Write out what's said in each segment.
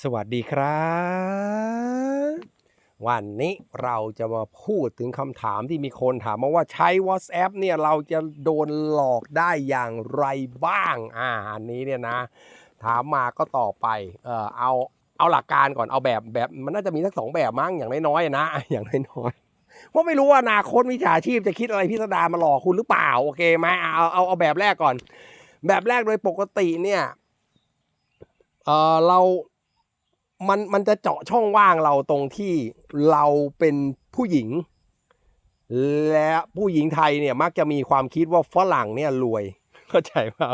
สวัสดีครับ วันนี้เราจะมาพูดถึงคำถามที่มีคนถามมาว่าใช้ WhatsApp เนี่ยเราจะโดนหลอกได้อย่างไรบ้าง อ่าอันนี้เนี่ยนะ ถามมาก็ตอบไป เออเอาเอาหลักการก่อนเอาแบบแบบมันน่าจะมีทั้งสองแบบมั้งอย่างน้อยๆนะ อย่างน้อยๆเพราะไม่รู้ว่าอนาคตวิชาชีพจะคิดอะไรพิสดารมาหลอกคุณหรือเปล่าโอเคไหมเอาเอาเอาแบบแรกก่อน แบบแรกโดยปกติเนี่ยเออเรา มันมันจะเจาะช่องว่างเราตรงที่เราเป็นผู้หญิง และผู้หญิงไทยเนี่ยมักจะมีความคิดว่าฝรั่งเนี่ยรวยเข้าใจป่ะ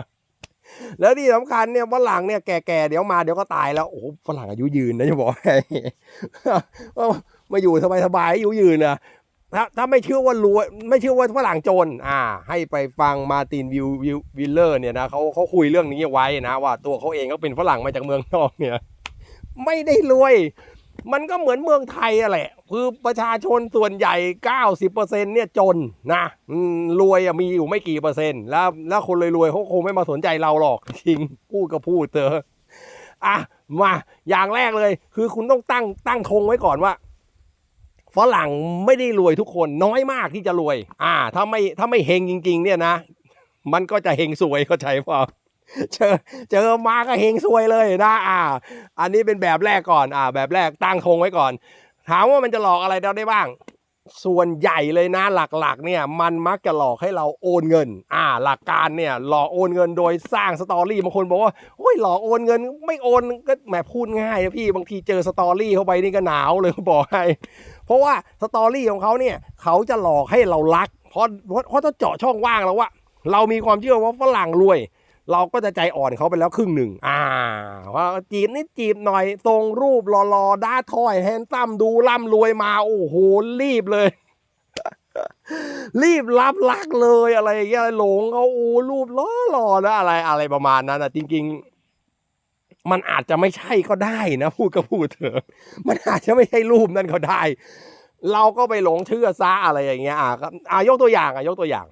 แล้วที่สำคัญเนี่ยฝรั่งเนี่ยแก่ๆเดี๋ยวมาเดี๋ยวก็ตายแล้วโอ้ฝรั่งอายุยืนนะจะบอกให้มาอยู่สบายๆอายุยืนนะถ้าถ้าไม่เชื่อว่ารวยไม่เชื่อว่าฝรั่งจน อ่า ให้ไปฟังมาตินวิววิววิลเลอร์เนี่ยนะเขาเขาคุยเรื่องนี้ไว้นะว่าตัวเขาเองก็เป็นฝรั่งมาจากเมืองนอกเนี่ย ไม่ได้รวย มันก็เหมือนเมืองไทยอะแหละ คือประชาชนส่วนใหญ่ 90%เนี่ยจนนะรวยมีอยู่ไม่กี่เปอร์เซ็นต์ แล้วแล้วคนรวยๆเขาคงไม่มาสนใจเราหรอกจริงพูดก็พูดเถอะอะมาอย่างแรกเลย คือคุณต้องตั้งตั้งธงไว้ก่อนว่าฝรั่งไม่ได้รวยทุกคนน้อยมากที่จะรวย อ่า ถ้าไม่ถ้าไม่เฮงจริง ๆ เนี่ยนะ มันก็จะเฮงสวยเข้าใจเปล่า เจอเจอมาก็เฮงซวยเลยนะอ่า อันนี้เป็นแบบแรกก่อนอ่า แบบแรกตั้งธงไว้ก่อน ถามว่ามันจะหลอกอะไรเราได้บ้าง ส่วนใหญ่เลยนะหลักๆ เนี่ย มันมักจะหลอกให้เราโอนเงิน อ่า หลักการเนี่ย หลอกโอนเงินโดยสร้างสตอรี่บางคนบอกว่าโอ้ยหลอกโอนเงิน ไม่โอนก็แหมพูดง่ายนะพี่บางทีเจอสตอรี่เข้าไปนี่ก็หนาวเลยบอกให้เพราะว่าสตอรี่ของเขาเนี่ยเขาจะหลอกให้เรารักเพราะเพราะเพราะถ้าเจาะช่องว่างแล้วว่าเรามีความเชื่อว่าฝรั่งรวย เราก็จะใจอ่อนเขาไปแล้วครึ่งหนึ่ง อ่าว่าจีบนิดจีบหน่อยทรงรูปหล่อๆด้าทอยแฮนซัมดูร่ำรวยมาโอ้โหรีบเลย รีบรับรักเลยอะไรอย่างเงี้ยหลงเขาโอ้รูปล้อหล่อนะอะไรอะไรประมาณนั้นนะจริง ๆมันอาจจะไม่ใช่ก็ได้นะพูดก็พูดเถอะมันอาจจะไม่ใช่รูปนั้นก็ได้ เราก็ไปหลงเชื่อซะอะไรอย่างเงี้ยอ่าครับอ่ายกตัวอย่างอะยกตัวอย่าง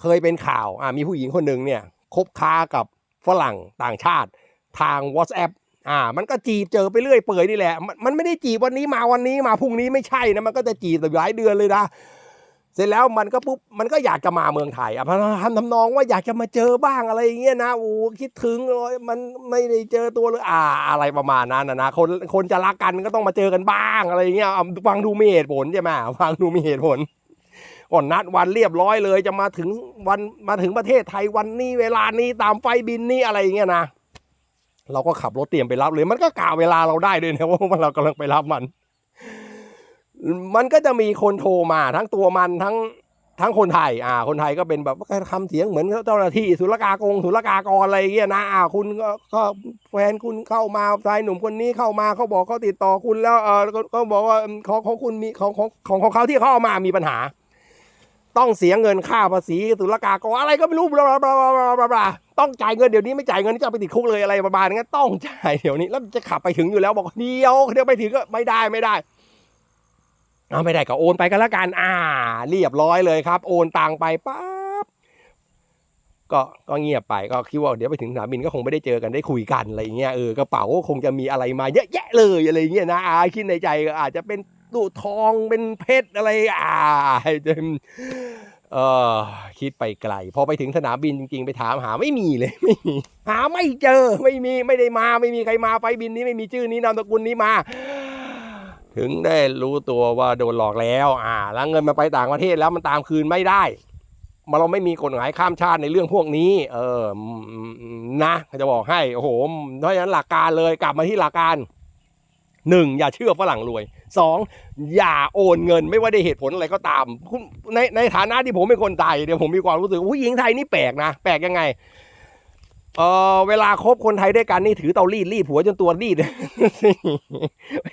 เคยเป็นข่าวอ่ามีผู้หญิงคนหนึ่งเนี่ย คบค้ากับฝรั่งต่างชาติทาง WhatsApp อ่า มันก็จีบเจอไปเรื่อยเปื่อยนี่แหละมันมันไม่ได้จีบวันนี้มาวันนี้มาพรุ่งนี้ไม่ใช่นะมันก็จะจีบแต่หลายเดือนเลยนะเสร็จแล้วมันก็ปุ๊บมันก็อยากจะมาเมืองไทยอะทำทำนองว่าอยากจะมาเจอบ้างอะไรอย่างเงี้ยนะโอ้คิดถึงเลยมันไม่ได้เจอตัวเลยอ่าอะไรประมาณนั้นนะคนคนจะรักกันก็ต้องมาเจอกันบ้างอะไรอย่างเงี้ยฟังดูมีเหตุผลใช่ไหมฟังดูมีเหตุผล ก่อนนัดวันเรียบร้อยเลย จะมาถึงวันมาถึงประเทศไทยวันนี้เวลานี้ตามไฟบินนี้อะไรอย่างเงี้ยนะเราก็ขับรถเตรียมไปรับเลยมันก็กะเวลาเราได้ด้วยนะว่าเรากำลังไปรับมัน มันก็จะมีคนโทรมาทั้งตัวมันทั้งทั้งคนไทย อ่า คนไทยก็เป็นแบบทำเสียงเหมือนเจ้าหน้าที่ศุลกากงศุลกากรอะไรเงี้ยนะ อ่า คุณก็แฟนคุณเข้ามาชายหนุ่มคนนี้เข้ามาเขาบอกเขาติดต่อคุณแล้ว เออก็บอกว่าของของคุณมีของของของของเขาที่เขาเอามามีปัญหา ต้องเสียเงินค่าภาษีศุลกากรอะไรก็ไม่รู้บลาบลาบลาบลาบลาต้องจ่ายเงินเดี๋ยวนี้ไม่จ่ายเงินจะไปติดคุกเลยอะไรประมาณนั้นต้องจ่ายเดี๋ยวนี้แล้วจะขับไปถึงอยู่แล้วบอกเดียวเดี๋ยวไปถึงก็ไม่ได้ไม่ได้เอาไม่ได้ก็โอนไปกันละกันอ่า เรียบร้อยเลยครับ โอนตังไปปั๊บก็ก็เงียบไปก็คิดว่าเดี๋ยวไปถึงสนามบินก็คงไม่ได้เจอกันได้คุยกันอะไรเงี้ยเออกระเป๋าก็คงจะมีอะไรมาเยอะแยะเลยอะไรเงี้ยนะอาคิดในใจอาจจะเป็น ตู้ทองเป็นเพชรอะไรอ่าจนเออคิดไปไกล พอไปถึงสนามบินจริงๆ ไปถามหาไม่มีเลยไม่มีหาไม่เจอไม่มีไม่ได้มาไม่มีใครมาไฟบินนี้ไม่มีชื่อนี้นามสกุลนี้มา ถึงได้รู้ตัวว่าโดนหลอกแล้ว อ่า แล้วเงินมาไปต่างประเทศแล้วมันตามคืนไม่ได้มาเราไม่มีกฎหมายข้ามชาติในเรื่องพวกนี้ เออนะจะบอกให้โอ้โหเพราะฉะนั้นหลักการเลยกลับมาที่หลักการ หนึ่งอย่าเชื่อฝรั่งรวยสองอย่าโอนเงินไม่ว่าได้เหตุผลอะไรก็ตามในในฐานะที่ผมเป็นคนไทยเนี่ยผมมีความรู้สึกผู้หญิงไทยนี่แปลกนะ แปลกยังไงเออเวลาคบคนไทยด้วยกันนี่ถือเตารีดรีดผัวจนตัวรีด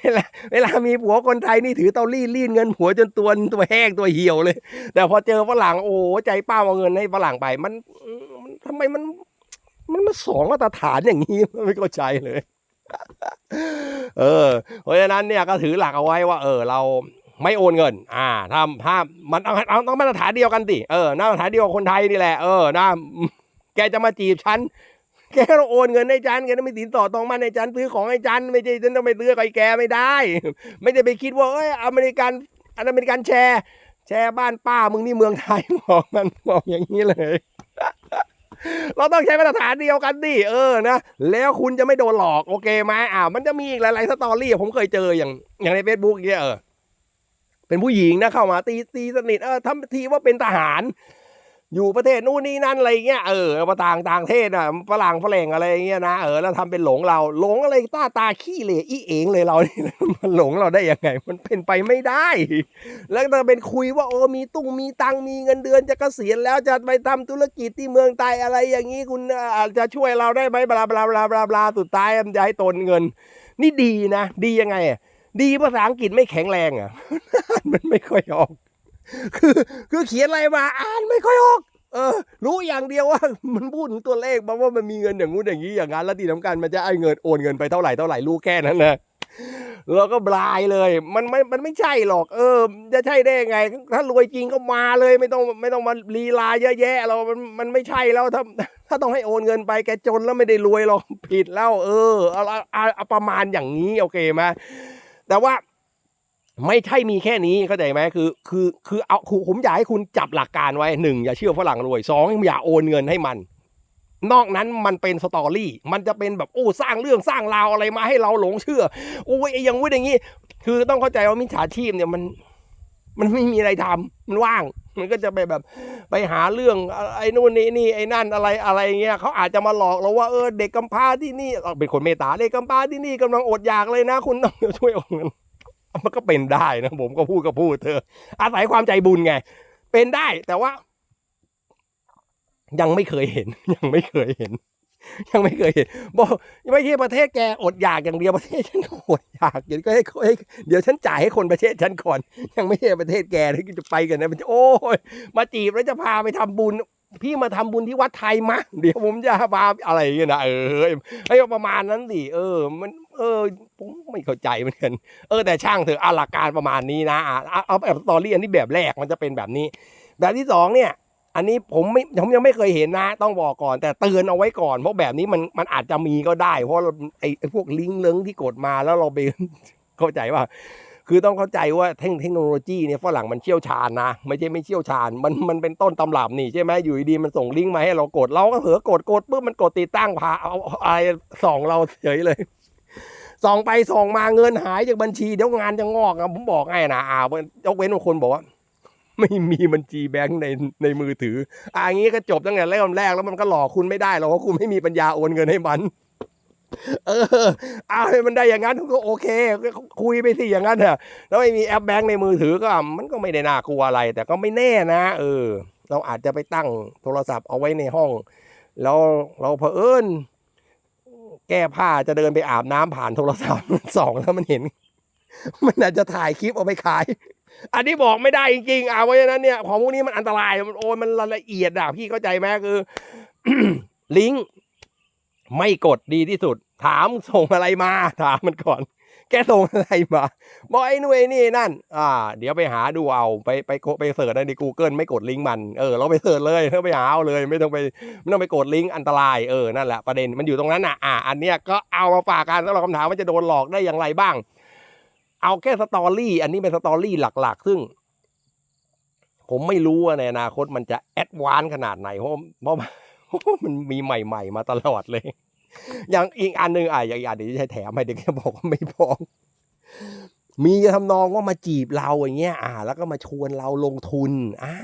เวลาเวลามีผัวคนไทยนี่ถือเตารีดรีดเงินผัวจนตัวตัวแห้งตัวเหี่ยวเลย แต่พอเจอฝรั่งโอ้ใจป้าเอาเงินให้ฝรั่งไปมันมันทำไมมัน มันมาสองมาตรฐานอย่างนี้ไม่เข้าใจเลย เออ เพราะฉะนั้นเนี่ยก็ถือหลักเอาไว้ว่า เออเราไม่โอนเงิน อ่าถ้าถ้ามันเอาเอาต้องมาตรฐานเดียวกันสิเออมาตรฐานเดียวกับคนไทยนี่แหละ เออนะแกจะมาจีบฉัน แกต้องโอนเงินให้จันแกต้องไม่สินสอดตองมันให้จันซื้อของให้จันไม่ใช่ฉันต้องไปซื้อกับไอ้แกไม่ได้ ไม่ได้ไปคิดว่าเอ้ยอเมริกันอันอเมริกันแชร์ แชร์บ้านป้ามึงนี่เมืองไทยบอกมันบอกอย่างนี้เลย เราต้องใช้มาตรฐานเดียวกันดิเออนะแล้วคุณจะไม่โดนหลอกโอเคไหมอ่ามันจะมีอีกหลายๆสตอรี่ผมเคยเจออย่างอย่างในเฟซบุ๊กเนี่ยเออเป็นผู้หญิงนะเข้ามาตีตีสนิทเออทำทีว่าเป็นทหาร อยู่ประเทศนู่นนี่นั่นอะไรเงี้ยเออมาต่างต่างเทศอะฝรั่งฝรั่งอะไรเงี้ยนะเออแล้วทำเป็นหลงเราหลงอะไรตาตาขี้เหร่อีเองเลยเราเนี่ยมันหลงเราได้ยังไง มันเป็นไปไม่ได้ แล้วจะเป็นคุยว่าโอ้มีตุ้งมีตังมีเงินเดือนจะเกษียณแล้วจะไปทำธุรกิจที่เมืองไทยอะไรอย่างนี้คุณอาจจะช่วยเราได้ไหมบลาบลาบลาบลาบลาสุดท้ายมันจะให้ตนเงิน นี่ดีนะ ดียังไงอะดีภาษาอังกฤษไม่แข็งแรงอะมันไม่ค่อยออก คือคือเขียนอะไรมาอ่านไม่ค่อยออก เออ รู้อย่างเดียวว่า มันพูดถึงตัวเลขมาว่ามันมีเงินอย่างงู้นอย่างนี้อย่างนั้นแล้วที่สำคัญมันจะไอ้เงินโอนเงินไปเท่าไหร่เท่าไหร่รู้แค่นั้นนะเราก็บลายเลย มันไม่ มันไม่ใช่หรอก เออ จะใช่ได้ไง ถ้ารวยจริงก็มาเลยไม่ต้องไม่ต้องมาลีลาเยอะแยะเรา มันมันไม่ใช่แล้วถ้าถ้าต้องให้โอนเงินไปแกจนแล้วไม่ได้รวยหรอกผิดแล้ว เออเอาเอาประมาณอย่างนี้โอเคไหมแต่ว่า ไม่ใช่มีแค่นี้เข้าใจไหมคือ คือคือเอาผมอยากให้คุณจับหลักการไว้หนึ่งอย่าเชื่อฝรั่งรวยสองอย่าโอนเงินให้มัน นอกนั้นมันเป็นสตอรี่ มันจะเป็นแบบโอ้สร้างเรื่องสร้างราวอะไรมาให้เราหลงเชื่อโอ้ยไอ้ยังวุ้นอย่างนี้ คือต้องเข้าใจว่ามิจฉาชีพเนี่ยมันมันไม่มีอะไรทำมันว่าง มันก็จะไปแบบไปหาเรื่องไอ้นู่นนี่นี่ไอ้นั่นอะไรอะไรเงี้ยเขาอาจจะมาหลอกเราว่าเออเด็กกำพร้าที่นี่เป็นคนเมตตาเด็กกำพร้าที่นี่กำลังอดอยากเลยนะ คุณต้องช่วยโอนเงิน มันก็เป็นได้นะผมก็พูดก็พูดเธอ อาศัยความใจบุญไง เป็นได้แต่ว่า ยังไม่เคยเห็น ยังไม่เคยเห็น ยังไม่เคยเห็นบอกไม่ใช่ประเทศแกอดอยากอย่างเดียวประเทศฉันอดอยากเดี๋ยวก็ให้ให้เดี๋ยวฉันจ่ายให้คนประเทศฉันก่อน ยังไม่ใช่ประเทศแกที่จะไปกันนะโอ้ยมาจีบแล้วจะพาไปทำบุญ พี่มาทำบุญที่วัดไทยมาเดี๋ยวผมจะพาอะไรเงี้ยนะเออให้ประมาณนั้นดิเออ มัน เออผมไม่เข้าใจเหมือนกันเออแต่ช่างเถอะอาหลักการประมาณนี้นะเอาเอาแบบสตอรี่อันนี้แบบแรกมันจะเป็นแบบนี้ แบบที่สองเนี่ย อันนี้ผมไม่ผมยังไม่เคยเห็นนะ ต้องบอกก่อน แต่เตือนเอาไว้ก่อน เพราะแบบนี้มันมันอาจจะมีก็ได้ เพราะเราไอ้ไอ้พวกลิงก์เลิงที่กดมาแล้วเราไปเข้าใจว่า คือต้องเข้าใจว่าเทคโนโลยีเนี่ยฝรั่งมันเชี่ยวชาญนะ ไม่ใช่ไม่เชี่ยวชาญ มันมันเป็นต้นตำรับนี่ใช่ไหมอยู่ดีมันส่งลิงก์มาให้เรากด เราก็เผลอกดกดปุ๊บมันกดติดตั้งพาเอาเอาอะไรส่องเราเฉยเลยส่องไปส่องมาเงินหายจากบัญชีเดี๋ยวงานจะงอกอะผมบอกไงนะอ่ายกเว้นบางคนบอกว่า ไม่มีบัญชีแบงค์ในในมือถืออ่าอย่างนี้ก็จบตั้งแต่แรกแรกแล้วมันก็หลอกคุณไม่ได้หรอกเพราะคุณไม่มีปัญญาโอนเงินให้มัน เออเอาให้มันได้อย่างนั้นก็โอเค คุยไปสิอย่างนั้นเถอะแล้วไม่มีแอปแบงค์ในมือถือก็มันก็ไม่ได้น่ากลัวอะไร แต่ก็ไม่แน่นะ เออ เราอาจจะไปตั้งโทรศัพท์เอาไว้ในห้อง แล้วเราเผอิญแก้ผ้าจะเดินไปอาบน้ำผ่านโทรศัพท์สองแล้วมันเห็น มันอาจจะถ่ายคลิปเอาไปขาย อันนี้บอกไม่ได้จริงๆอะเพราะฉะนั้นเนี่ยของพวกนี้มันอันตรายมันโอ้ยมันละเอียดอะพี่เข้าใจไหมคือลิงก์ ไม่กดดีที่สุด ถามส่งอะไรมา ถามมันก่อน แกส่งอะไรมาบอกไอ้นู่นไอ้นี่นั่น อ่า เดี๋ยวไปหาดูเอาไปไปไปเสิร์ชใน Google ไม่กดลิงก์มันเออเราไปเสิร์ชเลยเราไปหาเอาเลย ไม่ต้องไปไม่ต้องไปกดลิงก์อันตรายเออนั่นแหละประเด็นมันอยู่ตรงนั้นอะอ่าอันเนี้ยก็เอามาฝากกันแล้วเราคำถามว่าจะโดนหลอกได้อย่างไรบ้าง เอาแค่สตอรี่อันนี้เป็นสตอรี่หลัก ๆ ซึ่งผมไม่รู้ว่าในอนาคตมันจะแอดวานขนาดไหนเพราะเพราะ มันมีใหม่ๆ มาตลอดเลย อย่างอีกอันหนึ่งอะอย่างอันเดี๋ยวจะให้แถมให้เด็กบอกว่าไม่พอมีทำนองว่ามาจีบเราอย่างเงี้ย อ่า แล้วก็มาชวนเราลงทุน อ่า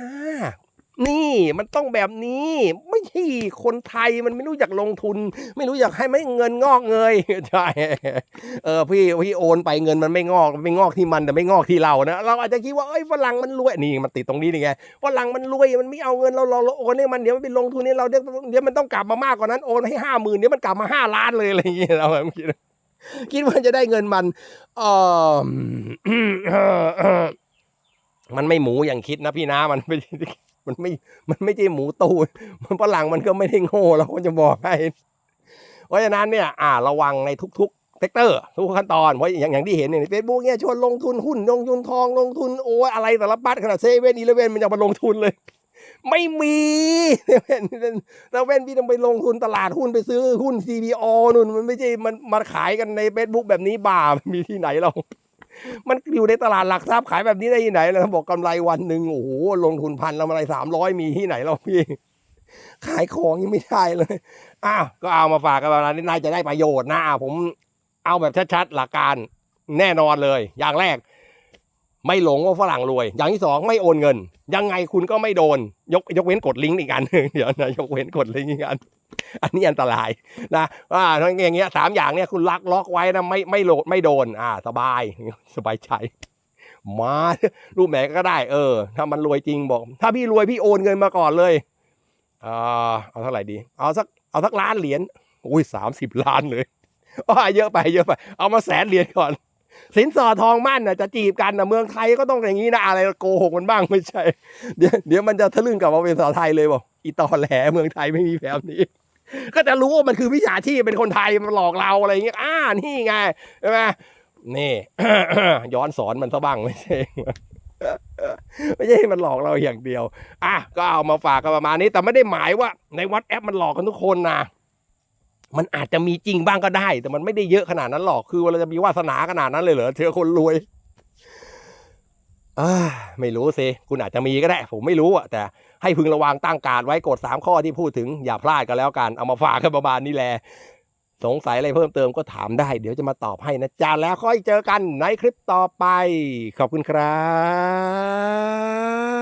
นี่มันต้องแบบนี้ ไม่ใช่คนไทยมันไม่รู้จักลงทุน ไม่รู้อยากให้ไม่เงินงอกเงยใช่เออพี่พี่โอนไปเงินมันไม่งอกไม่งอกที่มันแต่ไม่งอกที่เรานะเราอาจจะคิดว่าเอ้ยฝรั่งมันรวยนี่มันติดตรงนี้นี่ไงฝรั่งมันรวยมันไม่เอาเงินเราเราโอนให้มันเดี๋ยวมันไปลงทุนให้เราเดี๋ยวเดี๋ยวมันต้องกลับมามากกว่านั้นโอนให้ห้าหมื่นเดี๋ยวมันกลับมาห้าล้านเลยอะไรอย่างเงี้ยเราแบบคิดคิดว่าจะได้เงินมันเออมันไม่หมูอย่างคิดนะพี่นะมันไม่ มันไม่ มันไม่ใช่หมูตูมันฝรั่งมันก็ไม่ได้โง่เราก็จะบอกให้ เพราะฉะนั้นเนี่ยอ่าระวังในทุกๆเซกเตอร์ ทุกขั้นตอนเพราะอย่างอย่างที่เห็นเนี่ยในเฟซบุ๊กเนี่ยชวนลงทุนหุ้นลงทุนทองลงทุนโอ้อะไรสารพัดขนาดเซเว่นอีเลเว่นมันยังมาลงทุนเลย ไม่มีเซเว่นเซเว่นพี่ต้องไปลงทุนตลาดหุ้นไปซื้อหุ้น CPO นู่นมันไม่ใช่มันมาขายกันใน Facebook แบบนี้บ้ามีที่ไหนเรา มันอยู่ในตลาดหลักทรัพย์ขายแบบนี้ได้ที่ไหนแล้วบอกกำไรวันหนึ่งโอ้โหลงทุนพันแล้วอะไรสามร้อยมีที่ไหนเราพี่ ขายของยังไม่ได้เลยอ้าวก็เอามาฝากกันแบบนี้นายจะได้ประโยชน์นะอะผมเอาแบบชัดๆหลักการแน่นอนเลย อย่างแรก ไม่หลงว่าฝรั่งรวย อย่างที่สองไม่โอนเงิน ยังไงคุณก็ไม่โดน ยกยกเว้นกดลิงก์อีกอันหนึ่งเดี๋ยวนะยกเว้นกดลิงก์อีกอัน อันนี้อันตรายนะว่าทั้งอย่างเงี้ยสามอย่างเนี้ยคุณลักล็อกไว้นะไม่ไม่โหลดไม่โดน อ่า สบายสบายใจมารูปไหนก็ได้ เออ ถ้ามันรวยจริงบอก ถ้าพี่รวยพี่โอนเงินมาก่อนเลยอ่าเอาเท่าไหร่ดี เอาสักเอาสักล้านเหรียญอุ้ยสามสิบล้านเลยอ๋อเยอะไปเยอะไป เอามาแสนเหรียญก่อน สินสอดทองมั่นน่ะจะจีบกันนะเมืองไทยก็ต้องอย่างนี้นะอะไรโกหกมันบ้างไม่ใช่ เดี๋ยวเดี๋ยวมันจะทะลึ่งกลับมาเป็นภาษาไทยเลยบอกอีตอแหลเมืองไทยไม่มีแบบนี้ ก็จะรู้ว่ามันคือวิชาชีพเป็นคนไทยมันหลอกเราอะไรอย่างเงี้ยอ่านี่ไงใช่ไหมนี่ ย้อนสอนมันซะบ้างไม่ใช่ไม่ใช่ให้มันหลอกเราอย่างเดียว อะก็เอามาฝากกันประมาณนี้ แต่ไม่ได้หมายว่าในวัดแอปมันหลอกกันทุกคนนะ มันอาจจะมีจริงบ้างก็ได้ แต่มันไม่ได้เยอะขนาดนั้นหรอกคือเราจะมีวาสนาขนาดนั้นเลยเหรอเธอคนรวยอ่าไม่รู้สิคุณอาจจะมีก็ได้ ผมไม่รู้อะแต่ให้พึงระวังตั้งการไว้กดสามข้อที่พูดถึงอย่าพลาดกันแล้วกัน เอามาฝากกันประมาณนี้แหละสงสัยอะไรเพิ่มเติมก็ถามได้ เดี๋ยวจะมาตอบให้นะจ๊ะแล้วค่อยเจอกันในคลิปต่อไป ขอบคุณครับ